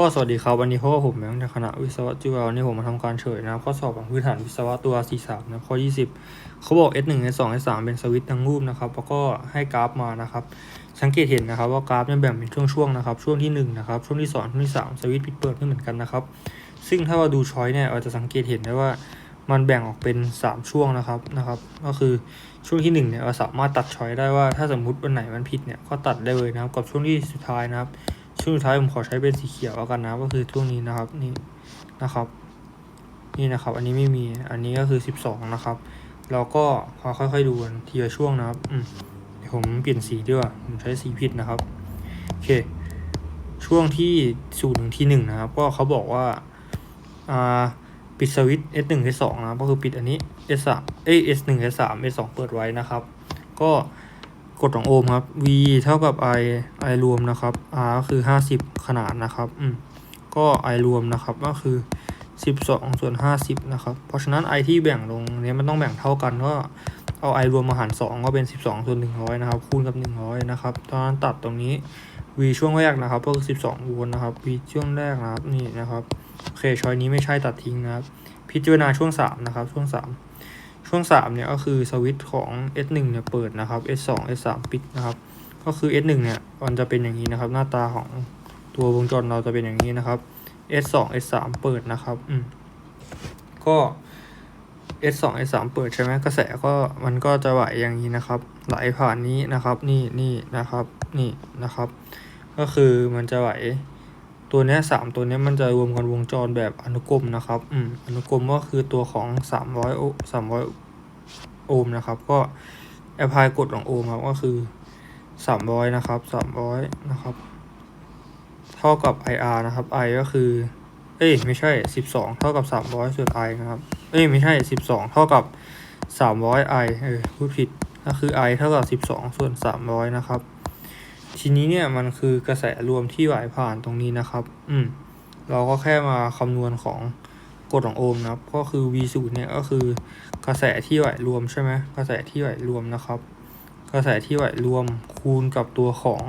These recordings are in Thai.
ก็สวัสดีครับวันนี้พราะว่าผมแบงค์จากคณะวิศวะจุฬาวันนี้ผมมาทำการเฉลยนะครับข้อสอบของพื้นฐานวิศวะตัว 43 นะครับข้อ 20 เขาบอก S1 S2 S3 เป็นสวิตช์ทั้งรูปนะครับแล้วก็ให้กราฟมานะครับ สังเกตเห็นนะครับว่ากราฟเนี่ยแบ่งเป็นช่วงๆนะครับ ช่วงที่1นะครับช่วงที่2ช่วงที่ 3 สวิตช์ปิดเปิดไม่เหมือนกันนะครับ ซึ่งถ้าเราดูช้อยเนี่ยเราจะสังเกตเห็นได้ว่ามันแบ่งออกเป็น 3 ช่วงนะครับนะครับ ก็คือช่วงที่1เนี่ยเราสามารถตัดช้อยได้ว่าถ้าสมมุติวันไหนมันผิดเนี่ยก็ตัดได้เลยนะครับกับช่วงที่สุดท้ายนะครับ ช่วงท้ายผมขอใช้เป็นสีเขียวแล้วกันนะก็คือช่วงนี้นะครับนี่นะครับ นี่นะครับ อันนี้ไม่มีอันนี้ก็คือสิบสองนะครับเราก็พอค่อยๆดูกันทีละช่วงนะครับอืมเดี๋ยวผมเปลี่ยนสีด้วยผมใช้สีผิดนะครับโอเค ช่วงที่ศูนย์ถึงที่หนึ่งนะครับ ก็เขาบอกว่าอ่าปิดสวิตช์ S หนึ่ง S สองนะครับก็คือปิดอันนี้ S สามเอ้ย S หนึ่ง S สาม S สองเปิดไว้นะครับ ก็ กฎของโอห์มครับ V เท่ากับ I I รวมนะครับ R ก็คือ 50 ขนาดนะครับอืมก็ I รวมนะครับก็คือ 12 ส่วน 50 นะครับ เพราะฉะนั้น I ที่แบ่งลงเนี้ยมันต้องแบ่งเท่ากันก็เอา I รวมมาหาร 2 ก็เป็น 12 ส่วน 100 นะครับ คูณกับ 100 นะครับตอนนั้นตัดตรงนี้ V ช่วงแรกนะครับก็คือ 12โวลต์นะครับ V ช่วงแรกนะครับนี่นะครับโอเคช้อยนี้ไม่ใช่ตัดทิ้งนะครับ พิจารณาช่วง 3 นะครับ ช่วง 3 ช่วง 3 เนี่ย ก็คือสวิตช์ของ S1 เนี่ยเปิดนะครับ S2 S3 ปิดนะครับ ก็คือ S1 เนี่ยมันจะเป็นอย่างนี้นะครับ หน้าตาของตัววงจรเราจะเป็นอย่างนี้นะครับ S2 S3 เปิดนะครับอืมก็ S2 S3 เปิดใช่ไหมกระแสก็มันก็จะไหลอย่างนี้นะครับ ไหลผ่านนี้นะครับ นี่นี่นะครับ นี่นะครับ ก็คือมันจะไหล ตัวนี้สามตัวนี้มันจะรวมกันวงจรแบบอนุกรมนะครับอืมอนุกรมก็คือตัวของสามร้อยโอสามร้อยโอห์มนะครับ ก็แอพพลายกฎของโอห์มครับก็คือสามร้อยนะครับสามร้อยนะครับ เท่ากับ IR นะครับ I ก็คือ เอ้ยไม่ใช่สิบสองเท่ากับสามร้อยส่วน I นะครับ เอ้ยไม่ใช่สิบสองเท่ากับสามร้อย I เออพูดผิดก็คือ I เท่ากับสิบสองส่วนสามร้อยนะครับ ทีนี้เนี่ยมันคือกระแสรวมที่ไหลผ่านตรงนี้นะครับ อืม เราก็แค่มาคำนวณของกฎของโอห์มนะครับ ก็คือ V ศูนย์เนี่ยก็คือกระแสที่ไหลรวมใช่ไหมกระแสที่ไหลรวมนะครับ กระแสที่ไหลรวมคูณกับตัวของ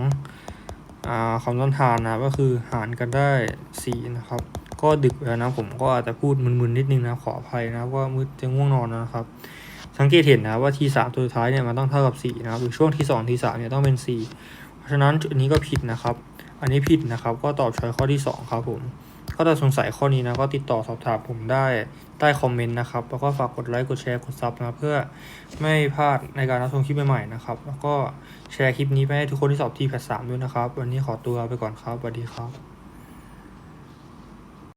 อ่าคำต้นทานนะก็คือหารกันได้สี่นะครับ ก็ดึกแล้วนะผมก็อาจจะพูดมึนๆนิดนึงนะขออภัยนะว่ามืดจะง่วงนอนนะครับ สังเกตเห็นนะว่าทีสามตัวสุดท้ายเนี่ยมันต้องเท่ากับสี่นะครับหรือช่วงที่สองทีสามเนี่ยต้องเป็นสี่ะฉะนั้นอันนี้ก็ผิดนะครับ อันนี้ผิดนะครับ ก็ตอบช้อยข้อที่สองครับผมก็ถ้าสงสัยข้อนี้นะก็ติดต่อสอบถามผมได้ใต้คอมเมนต์นะครับ แล้วก็ฝากกดไลค์กดแชร์กดซับนะเพื่อไม่พลาดในการรับชมคลิปใหม่ๆนะครับ แล้วก็แชร์คลิปนี้ไปให้ทุกคนที่สอบทีแพทสามด้วยนะครับ วันนี้ขอตัวไปก่อนครับสวัสดีครับ